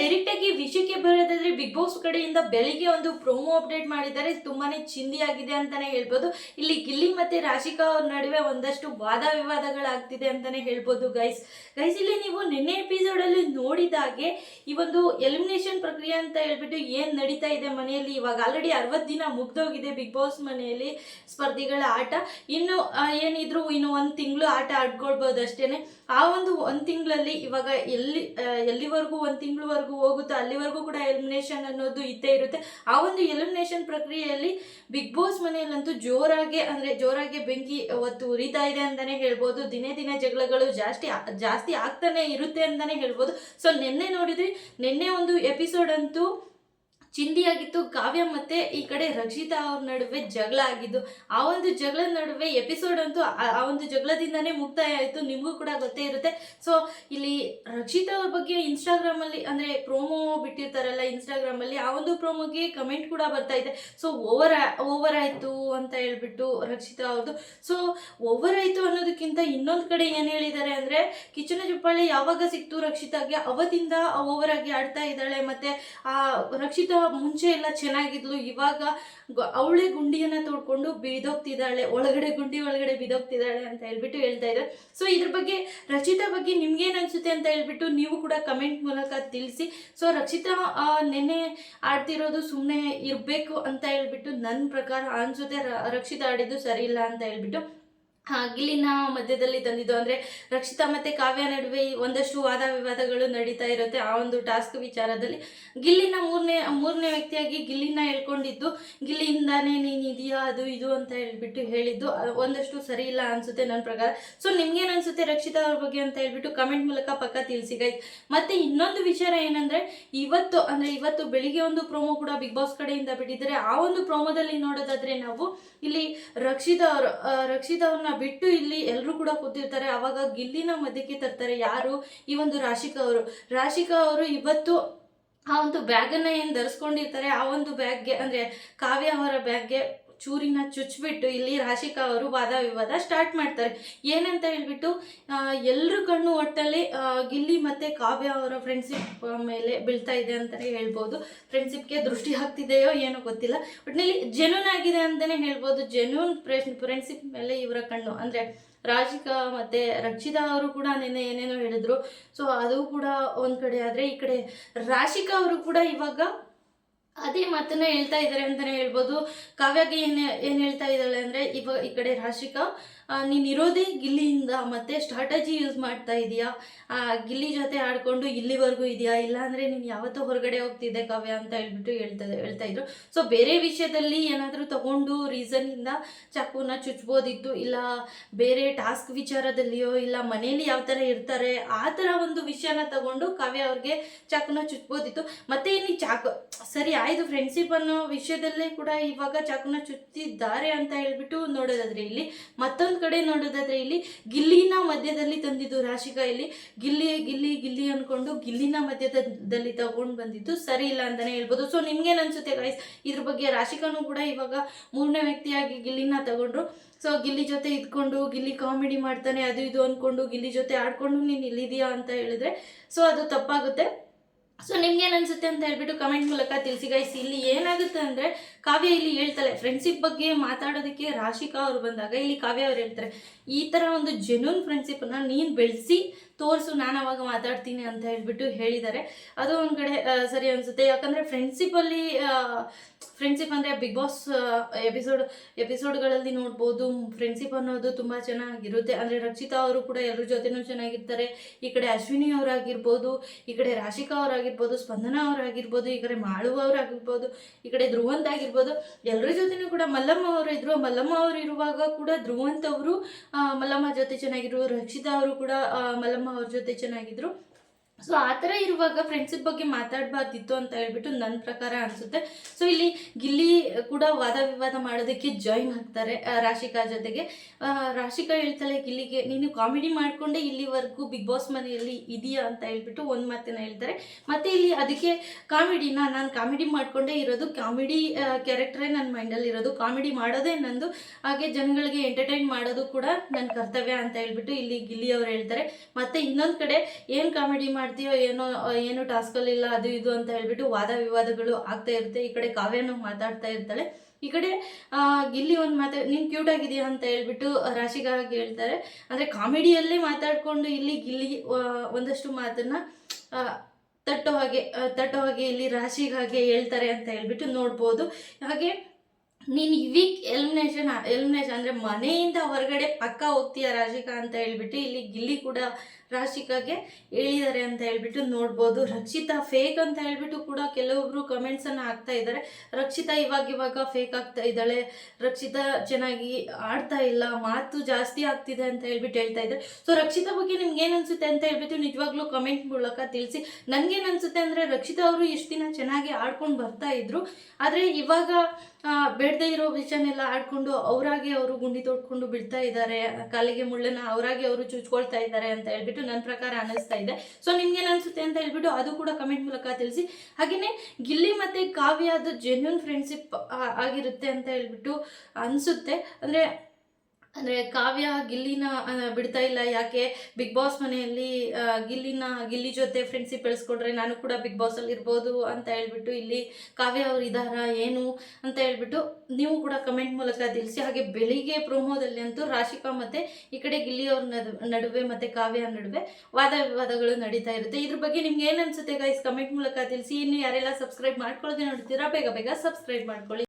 Direct ಆಗಿ ವಿಷಯಕ್ಕೆ ಬರೋದಾದ್ರೆ ಬಿಗ್ ಬಾಸ್ ಕಡೆಯಿಂದ ಬೆಳಿಗ್ಗೆ ಒಂದು ಪ್ರೋಮೋ ಅಪ್ಡೇಟ್ ಮಾಡಿದ್ದಾರೆ. ತುಂಬಾನೇ ಚಿಂದಿ ಆಗಿದೆ ಅಂತಾನೆ ಹೇಳ್ಬೋದು. ಇಲ್ಲಿ ಗಿಲ್ಲಿ ಮತ್ತೆ ರಾಶಿಕಾ ಅವ್ರ ನಡುವೆ ಒಂದಷ್ಟು ವಾದ ವಿವಾದಗಳಾಗ್ತಿದೆ ಅಂತಾನೆ ಹೇಳ್ಬೋದು ಗೈಸ್ ಗೈಸ್ ಇಲ್ಲಿ ನೀವು ನಿನ್ನೆ ಎಪಿಸೋಡ್ ಅಲ್ಲಿ ನೋಡಿದಾಗೆ ಈ ಒಂದು ಎಲಿಮಿನೇಷನ್ ಪ್ರಕ್ರಿಯೆ ಅಂತ ಹೇಳ್ಬಿಟ್ಟು ಏನ್ ನಡೀತಾ ಇದೆ ಮನೆಯಲ್ಲಿ? ಇವಾಗ ಆಲ್ರೆಡಿ ಅರವತ್ತು ದಿನ ಮುಗ್ದೋಗಿದೆ ಬಿಗ್ ಬಾಸ್ ಮನೆಯಲ್ಲಿ ಸ್ಪರ್ಧಿಗಳ ಆಟ. ಇನ್ನು ಏನಿದ್ರು ಇನ್ನು ಒಂದು ತಿಂಗಳು ಆಟ ಆಡ್ಕೊಳ್ಬೋದು ಅಷ್ಟೇನೆ ಆ ಒಂದು ಒಂದು ತಿಂಗಳಲ್ಲಿ ಇವಾಗ ಎಲ್ಲಿ ಎಲ್ಲಿವರೆಗೂ ಒಂದು ತಿಂಗಳವರೆಗೂ ಹೋಗುತ್ತೋ ಅಲ್ಲಿವರೆಗೂ ಕೂಡ ಎಲಿಮಿನೇಷನ್ ಅನ್ನೋದು ಇದ್ದೇ ಇರುತ್ತೆ. ಆ ಒಂದು ಎಲಿಮಿನೇಷನ್ ಪ್ರಕ್ರಿಯೆಯಲ್ಲಿ ಬಿಗ್ ಬಾಸ್ ಮನೆಯಲ್ಲಂತೂ ಜೋರಾಗಿ ಅಂದ್ರೆ ಜೋರಾಗಿ ಬೆಂಕಿ ಒತ್ತು ಉರಿತಾ ಇದೆ ಅಂತಾನೆ ಹೇಳ್ಬೋದು. ದಿನೇ ದಿನೇ ಜಗಳಗಳು ಜಾಸ್ತಿ ಜಾಸ್ತಿ ಆಗ್ತಾನೆ ಇರುತ್ತೆ ಅಂತಾನೆ ಹೇಳ್ಬೋದು. ಸೊ ನಿನ್ನೆ ನೋಡಿದ್ರಿ, ನಿನ್ನೆ ಒಂದು ಎಪಿಸೋಡ್ ಅಂತೂ ಚಿಂದಿಯಾಗಿತ್ತು. ಕಾವ್ಯ ಮತ್ತೆ ಈ ಕಡೆ ರಕ್ಷಿತಾ ಅವ್ರ ನಡುವೆ ಜಗಳ ಆಗಿದ್ದು, ಆ ಒಂದು ಜಗಳ ನಡುವೆ ಎಪಿಸೋಡ್ ಅಂತೂ ಆ- ಒಂದು ಜಗಳದಿಂದನೇ ಮುಕ್ತಾಯ ಆಯಿತು. ನಿಮಗೂ ಕೂಡ ಗೊತ್ತೇ ಇರುತ್ತೆ. ಸೊ ಇಲ್ಲಿ ರಕ್ಷಿತಾ ಅವ್ರ ಬಗ್ಗೆ ಇನ್ಸ್ಟಾಗ್ರಾಮ್ ಅಲ್ಲಿ ಅಂದ್ರೆ ಪ್ರೋಮೋ ಬಿಟ್ಟಿರ್ತಾರಲ್ಲ ಇನ್ಸ್ಟಾಗ್ರಾಮ್ ಅಲ್ಲಿ, ಆ ಒಂದು ಪ್ರೋಮೋಗೆ ಕಮೆಂಟ್ ಕೂಡ ಬರ್ತಾ ಇದೆ. ಸೊ ಓವರ್ ಓವರ್ ಆಯ್ತು ಅಂತ ಹೇಳ್ಬಿಟ್ಟು ರಕ್ಷಿತಾ ಅವ್ರದ್ದು ಸೊ ಓವರ್ ಆಯ್ತು ಅನ್ನೋದಕ್ಕಿಂತ ಇನ್ನೊಂದು ಕಡೆ ಏನು ಹೇಳಿದ್ದಾರೆ ಅಂದ್ರೆ ಕಿಚನ ಚುಪ್ಪಾಳಿ ಯಾವಾಗ ಸಿಕ್ತು ರಕ್ಷಿತಾಗೆ? ಅವತ್ತಿಂದ ಓವರ್ ಆಗಿ ಆಡ್ತಾ ಇದ್ದಾಳೆ ಮತ್ತೆ, ಆ ರಕ್ಷಿತಾ ಮುಂಚೆ ಎಲ್ಲ ಚೆನ್ನಾಗಿದ್ಲು, ಇವಾಗ ಅವಳೇ ಗುಂಡಿಯನ್ನು ತೋಡ್ಕೊಂಡು ಬಿದೋಗ್ತಿದ್ದಾಳೆ ಒಳಗಡೆ ಗುಂಡಿ ಒಳಗಡೆ ಬಿದೋಗ್ತಿದ್ದಾಳೆ ಅಂತ ಹೇಳ್ಬಿಟ್ಟು ಹೇಳ್ತಾ ಇದ್ದಾರೆ. ಸೊ ಇದ್ರ ಬಗ್ಗೆ ರಚಿತಾ ಬಗ್ಗೆ ನಿಮ್ಗೇನು ಅನ್ಸುತ್ತೆ ಅಂತ ಹೇಳ್ಬಿಟ್ಟು ನೀವು ಕೂಡ ಕಮೆಂಟ್ ಮೂಲಕ ತಿಳಿಸಿ. ಸೊ ರಚಿತಾ ನೆನ್ನೆ ಆಡ್ತಿರೋದು ಸುಮ್ಮನೆ ಇರಬೇಕು ಅಂತ ಹೇಳ್ಬಿಟ್ಟು ನನ್ನ ಪ್ರಕಾರ ಅನಿಸುತ್ತೆ ರಕ್ಷಿತಾ ಆಡಿದ್ದು ಸರಿ ಇಲ್ಲ ಅಂತ ಹೇಳ್ಬಿಟ್ಟು. ಗಿಲ್ಲಿನ ಮಧ್ಯದಲ್ಲಿ ತಂದಿದ್ದು. ಅಂದ್ರೆ ರಕ್ಷಿತಾ ಮತ್ತೆ ಕಾವ್ಯ ನಡುವೆ ಒಂದಷ್ಟು ವಾದ ವಿವಾದಗಳು ನಡೀತಾ ಇರುತ್ತೆ. ಆ ಒಂದು ಟಾಸ್ಕ್ ವಿಚಾರದಲ್ಲಿ ಗಿಲ್ಲಿನ ಮೂರನೇ ಮೂರನೇ ವ್ಯಕ್ತಿಯಾಗಿ ಗಿಲ್ಲಿನ ಹೇಳ್ಕೊಂಡಿದ್ದು, ಗಿಲ್ಲಿಯಿಂದಾನೇ ನೀನು ಇದೆಯಾ? ಅದು ಇದು ಅಂತ ಹೇಳ್ಬಿಟ್ಟು ಹೇಳಿದ್ದು. ಒಂದಷ್ಟು ಸರಿ ಇಲ್ಲ ಅನ್ಸುತ್ತೆ ನನ್ನ ಪ್ರಕಾರ. ಸೊ ನಿಮ್ಗೇನು ಅನ್ಸುತ್ತೆ ರಕ್ಷಿತಾ ಅವ್ರ ಬಗ್ಗೆ ಅಂತ ಹೇಳ್ಬಿಟ್ಟು ಕಮೆಂಟ್ ಮೂಲಕ ಪಕ್ಕ ತಿಳಿಸಿ ಗೈಸ್ ಮತ್ತೆ ಇನ್ನೊಂದು ವಿಚಾರ ಏನಂದ್ರೆ, ಇವತ್ತು, ಅಂದ್ರೆ ಇವತ್ತು ಬೆಳಿಗ್ಗೆ ಒಂದು ಪ್ರೋಮೋ ಕೂಡ ಬಿಗ್ ಬಾಸ್ ಕಡೆಯಿಂದ ಬಿಟ್ಟಿದ್ದಾರೆ. ಆ ಒಂದು ಪ್ರೋಮೋದಲ್ಲಿ ನೋಡೋದಾದ್ರೆ ನಾವು ಇಲ್ಲಿ ರಕ್ಷಿತಾ ಅವರು ರಕ್ಷಿತಾ ಅವ್ರನ್ನ ಬಿಟ್ಟು ಇಲ್ಲಿ ಎಲ್ಲರೂ ಕೂಡ ಕೂತಿರ್ತಾರೆ. ಅವಾಗ ಗಿಲ್ಲಿನ ಮಧ್ಯಕ್ಕೆ ತರ್ತಾರೆ ಯಾರು? ಈ ಒಂದು ರಾಶಿಕಾ ಅವರು. ರಾಶಿಕಾ ಅವರು ಇವತ್ತು ಆ ಒಂದು ಬ್ಯಾಗನ್ನ ಏನು ಧರಿಸ್ಕೊಂಡಿರ್ತಾರೆ? ಆ ಒಂದು ಬ್ಯಾಗ್ಗೆ, ಅಂದ್ರೆ ಕಾವ್ಯ ಅವರ ಬ್ಯಾಗ್ಗೆ ಚೂರಿನ ಚುಚ್ಚಿಬಿಟ್ಟು ಇಲ್ಲಿ ರಾಶಿಕಾ ಅವರು ವಾದ ವಿವಾದ ಸ್ಟಾರ್ಟ್ ಮಾಡ್ತಾರೆ. ಏನಂತ ಹೇಳ್ಬಿಟ್ಟು ಎಲ್ಲರ ಕಣ್ಣು ಒಟ್ಟಲ್ಲಿ ಗಿಲ್ಲಿ ಮತ್ತೆ ಕಾವ್ಯ ಅವರ ಫ್ರೆಂಡ್ಶಿಪ್ ಮೇಲೆ ಬೀಳ್ತಾ ಇದೆ ಅಂತಲೇ ಹೇಳ್ಬೋದು. ಫ್ರೆಂಡ್ಶಿಪ್ಗೆ ದೃಷ್ಟಿ ಹಾಕ್ತಿದೆಯೋ ಏನೋ ಗೊತ್ತಿಲ್ಲ. ಒಟ್ಟಿನಲ್ಲಿ ಜೆನ್ಯೂನ್ ಆಗಿದೆ ಅಂತಾನೆ ಹೇಳ್ಬೋದು. ಜೆನ್ಯೂನ್ ಫ್ರೆಂಡ್ಶಿಪ್ ಮೇಲೆ ಇವರ ಕಣ್ಣು. ಅಂದ್ರೆ ರಾಜಿಕಾ ಮತ್ತೆ ರಕ್ಷಿತಾ ಅವರು ಕೂಡ ನಿನ್ನೆ ಏನೇನೋ ಹೇಳಿದ್ರು. ಸೊ ಅದು ಕೂಡ ಒಂದು ಕಡೆ. ಆದರೆ ಈ ಕಡೆ ರಾಶಿಕಾ ಅವರು ಕೂಡ ಇವಾಗ ಅದೇ ಮಾತನ್ನ ಹೇಳ್ತಾ ಇದ್ದಾರೆ ಅಂತಾನೆ ಹೇಳ್ಬೋದು. ಕಾವ್ಯಗೆ ಏನ್ ಏನ್ ಹೇಳ್ತಾ ಇದ್ದಾಳೆ ಅಂದ್ರೆ ಇವಾಗ ಈ ಕಡೆ ರಾಶಿಕಾ ನೀನ್ ಇರೋದೇ ಗಿಲ್ಲಿಯಿಂದ ಮತ್ತೆ ಸ್ಟ್ರಾಟಜಿ ಯೂಸ್ ಮಾಡ್ತಾ ಇದೀಯಾ? ಗಿಲ್ಲಿ ಜೊತೆ ಆಡ್ಕೊಂಡು ಇಲ್ಲಿವರೆಗೂ ಇದೆಯಾ? ಇಲ್ಲ ಅಂದ್ರೆ ನೀನ್ ಯಾವತ್ತೂ ಹೊರಗಡೆ ಹೋಗ್ತಿದ್ದೆ ಕಾವ್ಯ ಅಂತ ಹೇಳ್ಬಿಟ್ಟು ಹೇಳ್ತಾ ಹೇಳ್ತಾ ಇದ್ರು. ಸೊ ಬೇರೆ ವಿಷಯದಲ್ಲಿ ಏನಾದರೂ ತಗೊಂಡು ಇಂದ ಚಾಕುನ ಚುಚ್ಬೋದಿತ್ತು, ಇಲ್ಲ ಬೇರೆ ಟಾಸ್ಕ್ ವಿಚಾರದಲ್ಲಿಯೋ, ಇಲ್ಲ ಮನೆಯಲ್ಲಿ ಯಾವ ಥರ ಇರ್ತಾರೆ, ಆ ಥರ ಒಂದು ವಿಷಯನ ತಗೊಂಡು ಕಾವ್ಯ ಅವ್ರಿಗೆ ಚಾಕುನ ಚುಚ್ಬೋದಿತ್ತು. ಮತ್ತೆ ಇನ್ನು ಚಾಕು, ಸರಿ ಆಯ್ತು ಫ್ರೆಂಡ್ಶಿಪ್ ಅನ್ನೋ ವಿಷಯದಲ್ಲೇ ಕೂಡ ಇವಾಗ ಚಾಕುನ ಚುಚ್ಚಿದ್ದಾರೆ ಅಂತ ಹೇಳ್ಬಿಟ್ಟು ನೋಡೋದಾದ್ರೆ ಇಲ್ಲಿ, ಮತ್ತೊಂದು ಕಡೆ ನೋಡೋದಾದ್ರೆ ಇಲ್ಲಿ ಗಿಲ್ಲಿನ ಮಧ್ಯದಲ್ಲಿ ತಂದಿದ್ದು ರಾಶಿಕಾ ಇಲ್ಲಿ. ಗಿಲ್ಲಿ ಗಿಲ್ಲಿ ಗಿಲ್ಲಿ ಅನ್ಕೊಂಡು ಗಿಲ್ಲಿನ ಮಧ್ಯದಲ್ಲಿ ತಗೊಂಡು ಬಂದಿದ್ದು ಸರಿ ಇಲ್ಲ ಅಂತಾನೆ ಹೇಳ್ಬೋದು. ಸೊ ನಿಮ್ಗೇನು ಅನ್ಸುತ್ತೆ ಗೈಸ್ ಇದ್ರ ಬಗ್ಗೆ ರಾಶಿಕಾನು ಕೂಡ ಇವಾಗ ಮೂರನೇ ವ್ಯಕ್ತಿಯಾಗಿ ಗಿಲ್ಲಿನ ತಗೊಂಡ್ರು. ಸೊ ಗಿಲ್ಲಿ ಜೊತೆ ಇದ್ಕೊಂಡು, ಗಿಲ್ಲಿ ಕಾಮಿಡಿ ಮಾಡ್ತಾನೆ, ಅದು ಇದು ಅನ್ಕೊಂಡು, ಗಿಲ್ಲಿ ಜೊತೆ ಆಡ್ಕೊಂಡು ನೀನು ಇಲ್ಲಿದೆಯಾ ಅಂತ ಹೇಳಿದ್ರೆ ಸೊ ಅದು ತಪ್ಪಾಗುತ್ತೆ. ಸೊ ನಿಮ್ಗೇನು ಅನ್ಸುತ್ತೆ ಅಂತ ಹೇಳ್ಬಿಟ್ಟು ಕಮೆಂಟ್ ಮೂಲಕ ತಿಳಿಸಿ ಗೈಸ್ ಇಲ್ಲಿ ಏನಾಗುತ್ತೆ ಅಂದ್ರೆ, ಕಾವ್ಯ ಇಲ್ಲಿ ಹೇಳ್ತಾಳೆ ಫ್ರೆಂಡ್ಶಿಪ್ ಬಗ್ಗೆ ಮಾತಾಡೋದಕ್ಕೆ ರಾಶಿಕಾ ಅವ್ರು ಬಂದಾಗ ಇಲ್ಲಿ ಕಾವ್ಯ ಅವ್ರು ಹೇಳ್ತಾರೆ, ಈ ತರ ಒಂದು ಜೆನ್ಯೂನ್ ಫ್ರೆಂಡ್ಶಿಪ್ಪನ್ನು ನೀನು ಬೆಳೆಸಿ, ತೋರಿಸು, ನಾನು ಅವಾಗ ಮಾತಾಡ್ತೀನಿ ಅಂತ ಹೇಳ್ಬಿಟ್ಟು ಹೇಳಿದ್ದಾರೆ. ಅದು ಒಂದು ಕಡೆ ಸರಿ ಅನಿಸುತ್ತೆ. ಯಾಕಂದ್ರೆ ಫ್ರೆಂಡ್ಶಿಪ್ ಅಲ್ಲಿ ಫ್ರೆಂಡ್ಶಿಪ್ ಅಂದ್ರೆ ಬಿಗ್ ಬಾಸ್ ಎಪಿಸೋಡ್ ಎಪಿಸೋಡ್ಗಳಲ್ಲಿ ನೋಡ್ಬೋದು. ಫ್ರೆಂಡ್ಶಿಪ್ ಅನ್ನೋದು ತುಂಬಾ ಚೆನ್ನಾಗಿರುತ್ತೆ. ಅಂದ್ರೆ ರಕ್ಷಿತಾ ಅವರು ಕೂಡ ಎಲ್ಲರ ಜೊತೆನೂ ಚೆನ್ನಾಗಿರ್ತಾರೆ. ಈ ಕಡೆ ಅಶ್ವಿನಿ ಅವರಾಗಿರ್ಬೋದು. ಈ ಕಡೆ ರಾಶಿಕಾ ಅವರಾಗಿರ್ಬೋದು ಸ್ಪಂದನ ಅವರಾಗಿರ್ಬೋದು ಈ ಕಡೆ ಮಾಳು ಅವರಾಗಿರ್ಬೋದು ಈ ಕಡೆ ಧ್ರುವಂತ ಆಗಿರ್ಬೋದು ಎಲ್ಲರ ಜೊತೆನೂ ಕೂಡ ಮಲ್ಲಮ್ಮ ಅವರು ಇದ್ರು. ಮಲ್ಲಮ್ಮ ಅವರು ಇರುವಾಗ ಕೂಡ ಧ್ರುವಂತ್ ಅವರು ಮಲ್ಲಮ್ಮ ಜೊತೆ ಚೆನ್ನಾಗಿದ್ರು. ರಕ್ಷಿತಾ ಅವರು ಕೂಡ ಮಲ್ಲಮ್ಮ ಅವ್ರ ಜೊತೆ ಚೆನ್ನಾಗಿದ್ರು. ಸೊ ಆ ಥರ ಇರುವಾಗ ಫ್ರೆಂಡ್ಶಿಪ್ ಬಗ್ಗೆ ಮಾತಾಡಬಾರ್ದಿತ್ತು ಅಂತ ಹೇಳ್ಬಿಟ್ಟು ನನ್ನ ಪ್ರಕಾರ ಅನಿಸುತ್ತೆ. ಸೊ ಇಲ್ಲಿ ಗಿಲ್ಲಿ ಕೂಡ ವಾದ ವಿವಾದ ಮಾಡೋದಕ್ಕೆ ಜಾಯಿನ್ ಆಗ್ತಾರೆ ರಾಶಿಕಾ ಜೊತೆಗೆ. ರಾಶಿಕಾ ಹೇಳ್ತಾಳೆ, ಗಿಲ್ಲಿಗೆ, ನೀನು ಕಾಮಿಡಿ ಮಾಡಿಕೊಂಡೇ ಇಲ್ಲಿವರೆಗೂ ಬಿಗ್ ಬಾಸ್ ಮನೆಯಲ್ಲಿ ಇದೆಯಾ? ಅಂತ ಹೇಳ್ಬಿಟ್ಟು ಒಂದು ಮಾತಿನ ಹೇಳ್ತಾರೆ. ಮತ್ತು ಇಲ್ಲಿ ಅದಕ್ಕೆ ಕಾಮಿಡಿನ ನಾನು ಕಾಮಿಡಿ ಮಾಡಿಕೊಂಡೇ ಇರೋದು ಕಾಮಿಡಿ ಕ್ಯಾರೆಕ್ಟ್ರೇ ನನ್ನ ಮೈಂಡಲ್ಲಿ ಇರೋದು ಕಾಮಿಡಿ ಮಾಡೋದೇ ನಂದು. ಹಾಗೆ ಜನಗಳಿಗೆ ಎಂಟರ್ಟೈನ್ ಮಾಡೋದು ಕೂಡ ನನ್ನ ಕರ್ತವ್ಯ ಅಂತ ಹೇಳ್ಬಿಟ್ಟು ಇಲ್ಲಿ ಗಿಲ್ಲಿ ಅವರು ಹೇಳ್ತಾರೆ. ಮತ್ತು ಇನ್ನೊಂದು ಕಡೆ ಏನು ಕಾಮಿಡಿ ಮಾಡ್ತೀಯೋ ಏನೋ ಏನು ಟಾಸ್ಕಲ್ಲಿ ಇಲ್ಲ, ಅದು ಇದು ಅಂತ ಹೇಳ್ಬಿಟ್ಟು ವಾದ ವಿವಾದಗಳು ಆಗ್ತಾ ಇರುತ್ತೆ. ಈ ಕಡೆ ಕಾವ್ಯನೂ ಮಾತಾಡ್ತಾ ಇರ್ತಾಳೆ. ಈ ಕಡೆ ಇಲ್ಲಿ ಒಂದು ಮಾತಾ, ನೀನು ಕ್ಯೂಟ್ ಆಗಿದೆಯಾ ಅಂತ ಹೇಳ್ಬಿಟ್ಟು ರಾಶಿಗಾಗಿ ಹೇಳ್ತಾರೆ. ಅಂದ್ರೆ ಕಾಮಿಡಿಯಲ್ಲೇ ಮಾತಾಡಿಕೊಂಡು ಇಲ್ಲಿ ಗಿಲ್ಲಿ ಒಂದಷ್ಟು ಮಾತನ್ನ ತಟ್ಟೋ ಹಾಗೆ ತಟ್ಟೋ ಹಾಗೆ ಇಲ್ಲಿ ರಾಶಿಗಾಗೆ ಹೇಳ್ತಾರೆ ಅಂತ ಹೇಳ್ಬಿಟ್ಟು ನೋಡ್ಬೋದು. ಹಾಗೆ ನೀನು ವೀಕ್ ಎಲಿಮಿನೇಷನ್ ಎಲಿಮಿನೇಷನ್ ಅಂದರೆ ಮನೆಯಿಂದ ಹೊರಗಡೆ ಪಕ್ಕ ಹೋಗ್ತೀಯ ರಾಶಿಕಾ ಅಂತ ಹೇಳ್ಬಿಟ್ಟು ಇಲ್ಲಿ ಗಿಲ್ಲಿ ಕೂಡ ರಾಶಿಕಾಗೆ ಹೇಳಿದ್ದಾರೆ ಅಂತ ಹೇಳ್ಬಿಟ್ಟು ನೋಡ್ಬೋದು. ರಕ್ಷಿತಾ ಫೇಕ್ ಅಂತ ಹೇಳ್ಬಿಟ್ಟು ಕೂಡ ಕೆಲವೊಬ್ರು ಕಮೆಂಟ್ಸನ್ನು ಹಾಕ್ತಾ ಇದ್ದಾರೆ. ರಕ್ಷಿತಾ ಇವಾಗ ಇವಾಗ ಫೇಕ್ ಆಗ್ತಾ ಇದ್ದಾಳೆ. ರಕ್ಷಿತಾ ಚೆನ್ನಾಗಿ ಆಡ್ತಾ ಇಲ್ಲ. ಮಾತು ಜಾಸ್ತಿ ಆಗ್ತಿದೆ ಅಂತ ಹೇಳ್ಬಿಟ್ಟು ಹೇಳ್ತಾ ಇದ್ದಾರೆ. ಸೊ ರಕ್ಷಿತಾ ಬಗ್ಗೆ ನಿಮ್ಗೆ ಏನು ಅನ್ಸುತ್ತೆ ಅಂತ ಹೇಳ್ಬಿಟ್ಟು ನಿಜವಾಗ್ಲೂ ಕಮೆಂಟ್ ಮೂಲಕ ತಿಳಿಸಿ. ನನಗೇನು ಅನಿಸುತ್ತೆ ಅಂದರೆ ರಕ್ಷಿತಾ ಅವರು ಇಷ್ಟು ದಿನ ಚೆನ್ನಾಗಿ ಆಡ್ಕೊಂಡು ಬರ್ತಾ ಇದ್ರು. ಆದರೆ ಇವಾಗ ಆ, ಬೇಡದೇ ಇರೋ ವಿಷನೆಲ್ಲ ಆಡ್ಕೊಂಡು ಅವರಾಗೆ ಅವರು ಗುಂಡಿ ತೊಡ್ಕೊಂಡು ಬಿಡ್ತಾ ಇದ್ದಾರೆ, ಕಾಲಿಗೆ ಮುಳ್ಳನ್ನ ಅವರಾಗೆ ಅವರು ಚುಚ್ಕೊಳ್ತಾ ಇದ್ದಾರೆ ಅಂತ ಹೇಳ್ಬಿಟ್ಟು ನನ್ನ ಪ್ರಕಾರ ಅನಿಸ್ತಾ ಇದೆ. ಸೊ ನಿಮ್ಗೇನು ಅನ್ಸುತ್ತೆ ಅಂತ ಹೇಳ್ಬಿಟ್ಟು ಅದು ಕೂಡ ಕಮೆಂಟ್ ಮೂಲಕ ತಿಳಿಸಿ. ಹಾಗೆಯೇ ಗಿಲ್ಲಿ ಮತ್ತು ಕಾವ್ಯ ಅದು ಜೆನ್ಯೂನ್ ಫ್ರೆಂಡ್ಶಿಪ್ ಆಗಿರುತ್ತೆ ಅಂತ ಹೇಳ್ಬಿಟ್ಟು ಅನಿಸುತ್ತೆ. ಅಂದರೆ ಅಂದರೆ ಕಾವ್ಯ ಗಿಲ್ಲಿನ ಬಿಡ್ತಾ ಇಲ್ಲ. ಯಾಕೆ? ಬಿಗ್ ಬಾಸ್ ಮನೆಯಲ್ಲಿ ಗಿಲ್ಲಿನ, ಗಿಲ್ಲಿ ಜೊತೆ ಫ್ರೆಂಡ್ಸಿಪ್ ಬೆಳೆಸ್ಕೊಂಡ್ರೆ ನಾನು ಕೂಡ ಬಿಗ್ ಬಾಸಲ್ಲಿ ಇರ್ಬೋದು ಅಂತ ಹೇಳ್ಬಿಟ್ಟು ಇಲ್ಲಿ ಕಾವ್ಯ ಅವ್ರ ಇದ್ದಾರಾ ಏನು ಅಂತ ಹೇಳ್ಬಿಟ್ಟು ನೀವು ಕೂಡ ಕಮೆಂಟ್ ಮೂಲಕ ತಿಳಿಸಿ. ಹಾಗೆ ಬೆಳಿಗ್ಗೆ ಪ್ರೋಮೋದಲ್ಲಿ ಅಂತೂ ರಾಶಿಕಾ ಮತ್ತು ಈ ಕಡೆ ಗಿಲ್ಲಿ ಅವ್ರ ನಡು- ನಡುವೆ ಮತ್ತು ಕಾವ್ಯ ನಡುವೆ ವಾದ ವಿವಾದಗಳು ನಡೀತಾ ಇರುತ್ತೆ. ಇದ್ರ ಬಗ್ಗೆ ನಿಮ್ಗೆ ಏನು ಅನ್ಸುತ್ತೆ ಗೈಸ್ ಕಮೆಂಟ್ ಮೂಲಕ ತಿಳಿಸಿ. ಇನ್ನು ಯಾರೆಲ್ಲ ಸಬ್ಸ್ಕ್ರೈಬ್ ಮಾಡ್ಕೊಳ್ಳೋದೇ ನೋಡ್ತೀರಾ, ಬೇಗ ಬೇಗ ಸಬ್ಸ್ಕ್ರೈಬ್ ಮಾಡ್ಕೊಳ್ಳಿ.